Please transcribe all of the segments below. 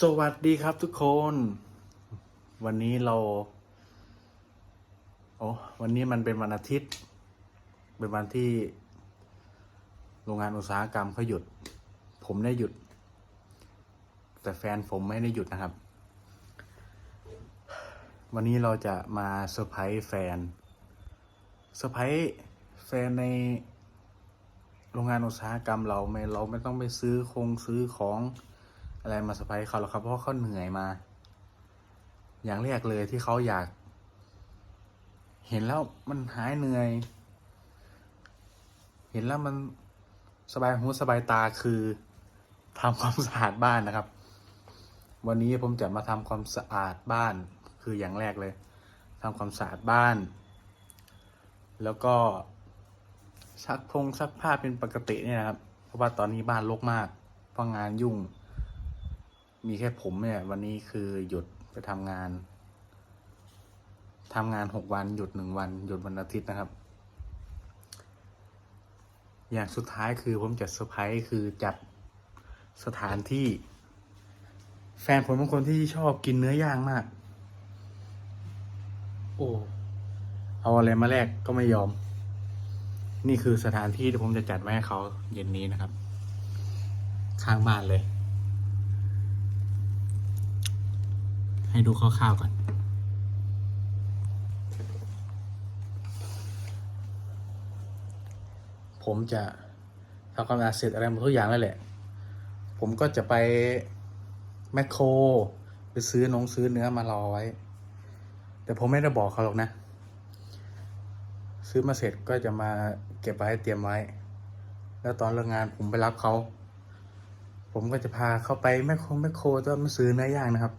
สวัสดีครับทุกคน วันนี้เราโอ้วันนี้มันเป็นวันอาทิตย์ เป็นวันที่ โรงงานอุตสาหกรรมเขาหยุด ผมได้หยุด แต่แฟนผมไม่ได้หยุดนะครับ วันนี้เราจะมาเซอร์ไพรส์แฟนเซอร์ไพรส์แฟนในโรงงานอุตสาหกรรมเราไม่เราไม่ต้องไปซื้อคงซื้อของ อะไรมาเซอร์ไพรส์เขาหรอกครับ เพราะเขาเหนื่อยมา อย่างแรกเลยที่เขาอยาก เห็นแล้วมันหายเหนื่อย เห็นแล้วมันสบายหูสบายตาคือทำความสะอาดบ้านนะครับ วันนี้ผมจะมาทำความสะอาดบ้าน คืออย่างแรกเลยทำความสะอาดบ้าน แล้วก็ซักพงซักผ้าเป็นปกติเนี่ยนะครับ เพราะว่าตอนนี้บ้านรกมากเพราะงานยุ่ง มีแค่ผมเนี่ย วันนี้คือหยุดไปทำงานทำงานหกวันหยุดหนึ่งวัน หยุดวันอาทิตย์นะครับ อย่างสุดท้ายคือผมจะเซอร์ไพรส์คือจัดสถานที่ แฟนผมเป็นคนที่ชอบกินเนื้อย่างมาก โอ้เอาอะไรมาแลกก็ไม่ยอม นี่คือสถานที่ที่ผมจะจัดไว้ให้เขาเย็นนี้นะครับ ข้างบ้านเลย ให้ดูคร่าวๆก่อน ผมจะทำความสะอาดเสร็จอะไรหมดทุกอย่างแล้วแหละ ผมก็จะไปแมคโครไปซื้อนงซื้อเนื้อมารอไว้ แต่ผมไม่ได้บอกเขาหรอกนะ ซื้อมาเสร็จก็จะมาเก็บไว้เตรียมไว้ แล้วตอนเลิกงานผมไปรับเขา ผมก็จะพาเขาไปแมคโครแมคโครจะมาซื้อเนื้อย่างนะครับ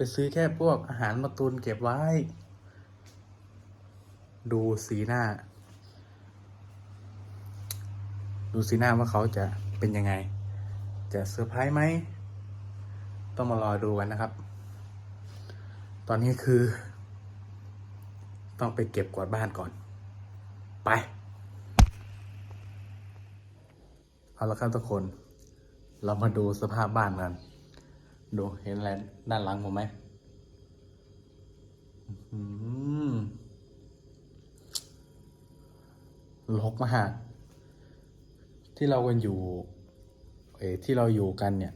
ไปซื้อแค่พวกอาหารมาตุนเก็บไว้ ดูสีหน้า ดูสีหน้าว่าเขาจะเป็นยังไง จะเซอร์ไพรส์ไหม ต้องมารอดูกันนะครับ ตอนนี้คือ ต้องไปเก็บกวาดบ้านก่อน ไป เอาละครับทุกคน เรามาดูสภาพบ้านกัน ดูเห็นอะไรด้านหลังผมไหมอื้อหือกมาก ที่เรากันอยู่เออที่เราอยู่กันเนี่ย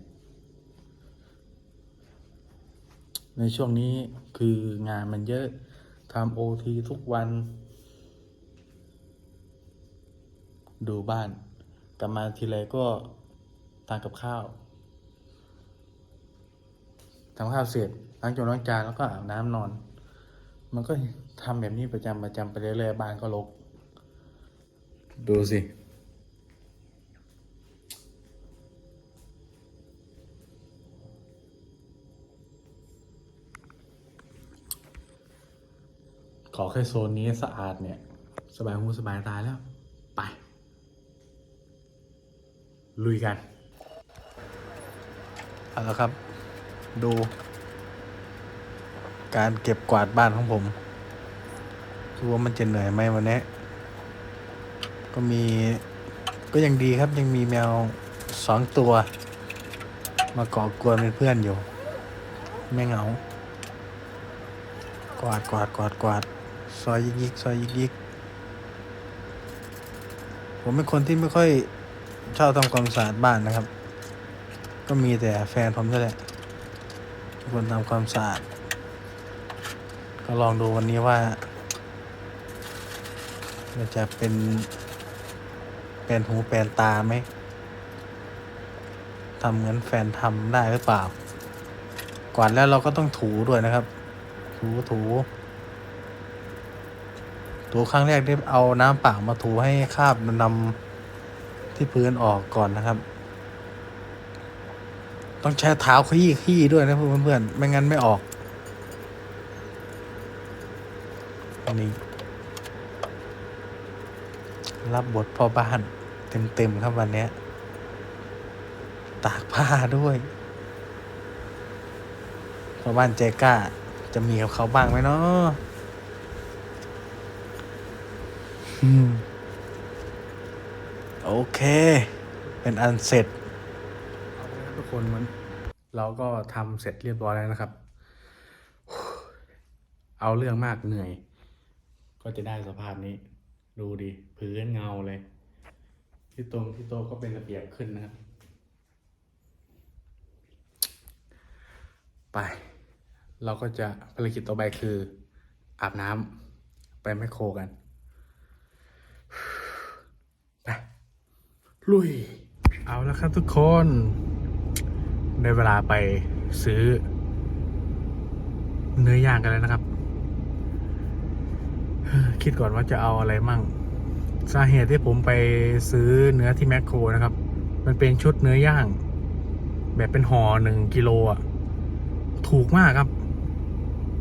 ในช่วงนี้คืองานมันเยอะทำโอทีทุกวัน ดูบ้านกลับมาทีไรก็ทานกับข้าว ทำข้าวเสร็จล้างจานล้างจานแล้วก็อาบน้ำนอน มันก็ทำแบบนี้ประจำประจำไปเรื่อยๆบ้านก็รกดูสิขอแค่โซนนี้สะอาดเนี่ย สบายหูสบายตาแล้ว ไป ลุยกันเอาละครับ ดู การเก็บกวาดบ้านของผมดูว่ามันจะเหนื่อยไหมวันนี้ ก็มีก็ยังดีครับยังมีแมวสองตัว มาเกาะกวนเป็นเพื่อนอยู่ ไม่เหงา กวาดกวาดกวาดกวาดซอยยิกยิกซอยยิกยิกผมเป็นคนที่ไม่ค่อยชอบทำความสะอาดบ้านนะครับ ก็มีแต่แฟนผมนั่นแหละ ที่คนทำความสะอาด ก็ลองดูวันนี้ว่า มันจะเป็นเป็นหูแปลนตาไหมทำเหมือนแฟนทำได้หรือเปล่ากวาดแล้วเราก็ต้องถูด้วยนะครับ ถูถู ถูครั้งแรกที่เอาน้ำเปล่ามาถูให้คราบดำที่พื้นออกก่อนนะครับ ต้องใช้เท้าขยี้ขยี้ด้วยนะเพื่อนๆไม่งั้นไม่ออกนี่รับบทพ่อบ้าน เต็มๆครับวันนี้ตากผ้าด้วยพ่อบ้านใจกล้า จะมีกับเขาบ้างไหมเนาะอืมโอเค เป็นอันเสร็จเอาละครับทุก คนมัน เราก็ทำเสร็จเรียบร้อยแล้วนะครับ เอาเรื่องมากเหนื่อย ก็จะได้สภาพนี้ ดูดิพื้นเงาเลย ที่ตรงที่โต๊ะก็เป็นระเบียบขึ้นนะครับ ไป เราก็จะภารกิจต่อไปคือ อาบน้ำไปแมโครกันไปลุย เอาแล้วครับทุกคน ได้เวลาไปซื้อ เนื้อย่างกันแล้วนะครับ คิดก่อนว่าจะเอาอะไรมั่ง สาเหตุที่ผมไปซื้อเนื้อที่แมคโครนะครับ มันเป็นชุดเนื้อย่าง แบบเป็นห่อหนึ่งกิโลอะ ถูกมากครับ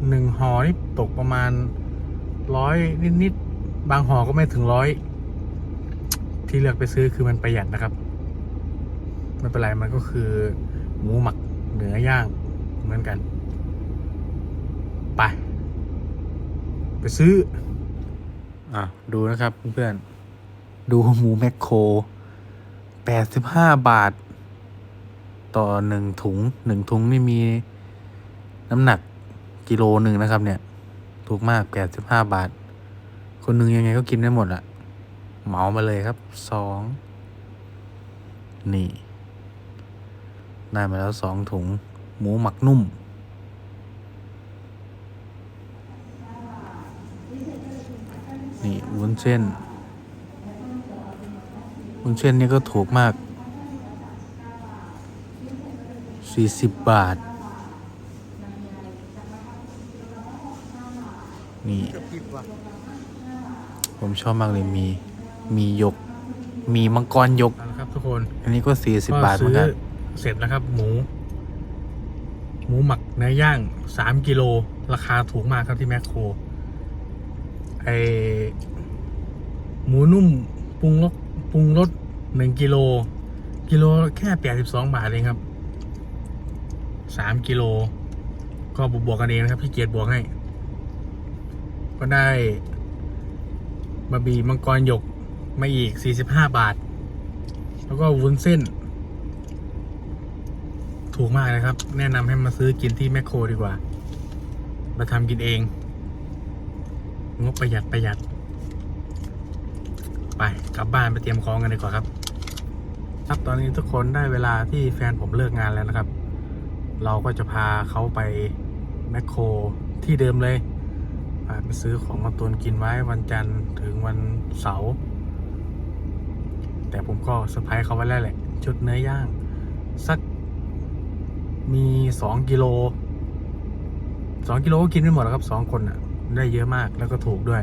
หนึ่งห่อนี่ตกประมาณร้อยนิดๆ บางห่อก็ไม่ถึงร้อย ที่เลือกไปซื้อคือมันประหยัดนะครับ ไม่เป็นไรมันก็คือ หมูหมักเนื้อย่างเหมือนกัน ไป ไปซื้อ อะ ดูนะครับเพื่อนๆ ดูหมูแมคโครแปดสิบห้าบาท ต่อหนึ่งถุงหนึ่งถุงนี่มีน้ำหนักกิโลหนึ่งนะครับเนี่ย ถูกมากแปดสิบห้าบาท คนหนึ่งยังไงก็กินได้หมดอะเหมามาเลยครับสองนี่ ได้มาแล้วสองถุงหมูหมักนุ่ม นี่วุ้นเส้นวุ้นเส้นนี่ก็ถูกมากสี่สิบบาท นี่ ผมชอบมากเลยมี มียก มีมังกรยกนะครับทุกคน อันนี้ก็สี่สิบบาทเหมือนกัน เสร็จแล้วครับ หมู หมูหมักเนื้อย่างสามกิโล ราคาถูกมากครับที่แมคโครไอหมูนุ่มปรุงรสปรุงรสหนึ่งกิโล กิโลแค่แปดสิบสองบาทเองครับสามกิโล ก็บวกกันเองนะครับพี่เกียรติบวกให้ ก็ได้บะหมี่มังกรหยกมาอีกสี่สิบห้าบาท แล้วก็วุ้นเส้น ถูกมากนะครับ แนะนำให้มาซื้อกินที่แมคโครดีกว่า มาทำกินเอง งบประหยัดประหยัด ไปกลับบ้านไปเตรียมของกันดีกว่าครับ ครับตอนนี้ทุกคนได้เวลาที่แฟนผมเลิกงานแล้วนะครับ เราก็จะพาเขาไปแมคโครที่เดิมเลยพาไปซื้อของมาตุนกินไว้วันจันทร์ถึงวันเสาร์แต่ผมก็เซอร์ไพรส์เขาไว้แล้วแหละ ชุดเนื้อย่าง สัก มีสองกิโลสองกิโลก็กินไม่หมดแล้วครับสองคนอะ ได้เยอะมากแล้วก็ถูกด้วย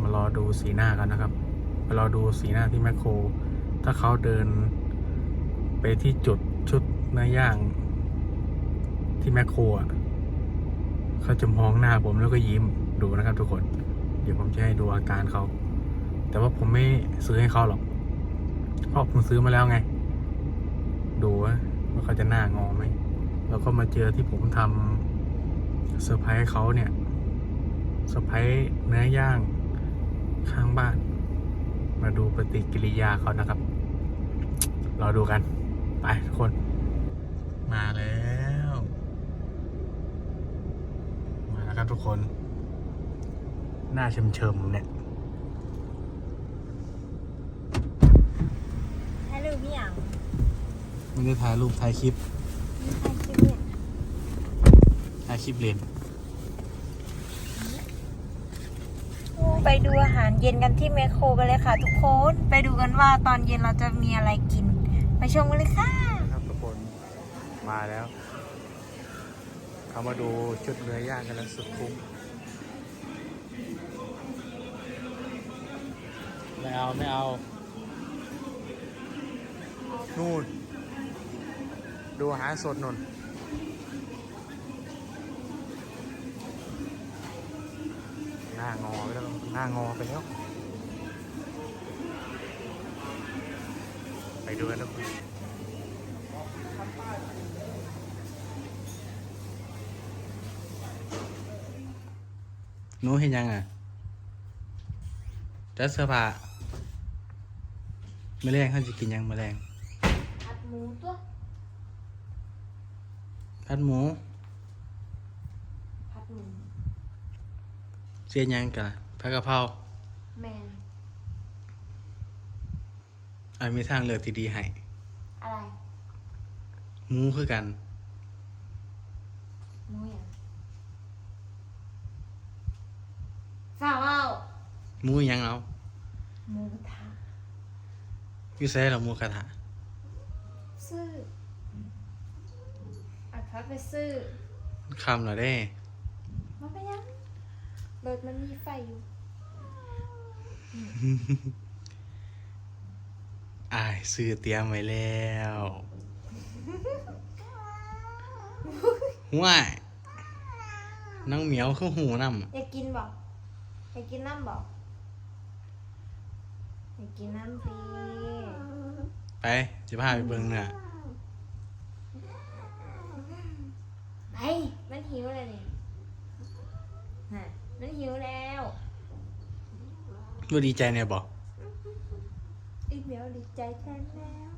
มารอดูสีหน้ากันนะครับมารอดูสีหน้าที่แมคโคร ถ้าเขาเดินไปที่จุดชุดเนื้อย่างที่แมคโครอะเขาจะมองหน้าผมแล้วก็ยิ้มดูนะครับทุกคน เดี๋ยวผมจะให้ดูอาการเขา แต่ว่าผมไม่ซื้อให้เขาหรอก เพราะผมซื้อมาแล้วไง ดูว่า ว่าเขาจะหน้างอไหมแล้วก็มาเจอที่ผมทำเซอร์ไพรส์เขาเนี่ยเซอร์ไพรส์เนื้อย่างข้างบ้าน มาดูปฏิกิริยาเขานะครับ รอดูกัน ไปทุกคน มาแล้ว มาแล้วครับทุกคน หน้าเชิมๆเนี่ย ให้ลืมพี่อย่าง ไม่ได้ถ่ายรูปถ่ายคลิปให้คลิปเนี่ยถ่ายคลิปเลนไปดูอาหารเย็นกันที่แมคโครกันเลยค่ะ ทุกคน ไปดูกันว่าตอนเย็นเราจะมีอะไรกิน ไปชมกันเลยค่ะครับทุกคนมาแล้ว เขามาดูชุดเนื้อย่างกันแล้วสุดคุ้มไม่เอา ไม่เอา นู่น ดูหาสดนุ่นหน้างอไปแล้วหน้างอไปแล้ว ไปดูกันทุกคนหนูเห็นยังอะจัดเสื้อผ้าแมลงเขาจะกินยังแมลงอัดหมูตัว ผัดหมู พัดหมูเสียยังกันผัดกะเพราแมนอันมีทางเลือกที่ดีให้อะไรหมูคือกันหมูอย่างฝ่าวเอาหมูหยังเอาหมูกระทะอยู่ใส่ละหมูกระทะซื้ออัด พัดไปซื้อคำเหรอเด้มันไปยังรถมันมีไฟอยู่อายซื้อเตรียมไว้แล้วว้ายน้องเหมียวคือหูน้ำอยากกินบ่อยากกินน้ำบ่อยากกินน้ำปีไปจะพาไปเบิ่งเน่ะ ไป มันหิวเลยนี่ฮะมันหิวแล้วว่าดีใจเนี่ยบอกอีเหมียวดีใจแทนแล้ว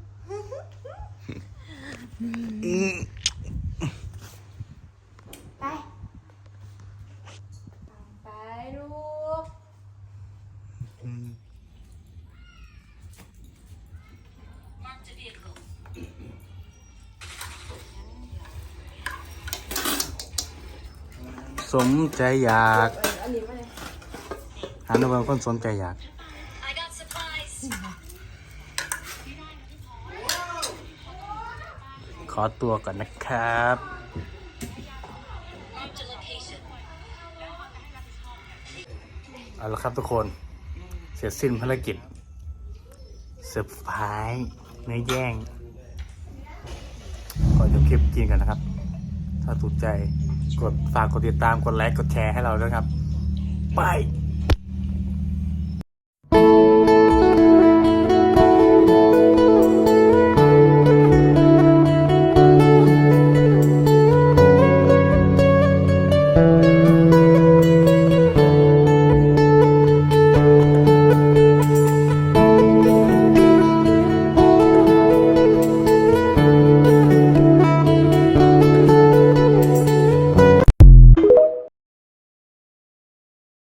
สมใจอยากอันนี้มาเลยหันมาเบิ่งคนสนใจอยาก ขอตัวก่อนนะครับ เอาละครับทุกคน เสร็จสิ้นภารกิจเซอร์ไพรส์เนื้อแย่งก่อนจบคลิปกินกันนะครับ ถ้าถูกใจ กดฝากกดติดตามกดไลค์กดแชร์ให้เราด้วยครับ ไป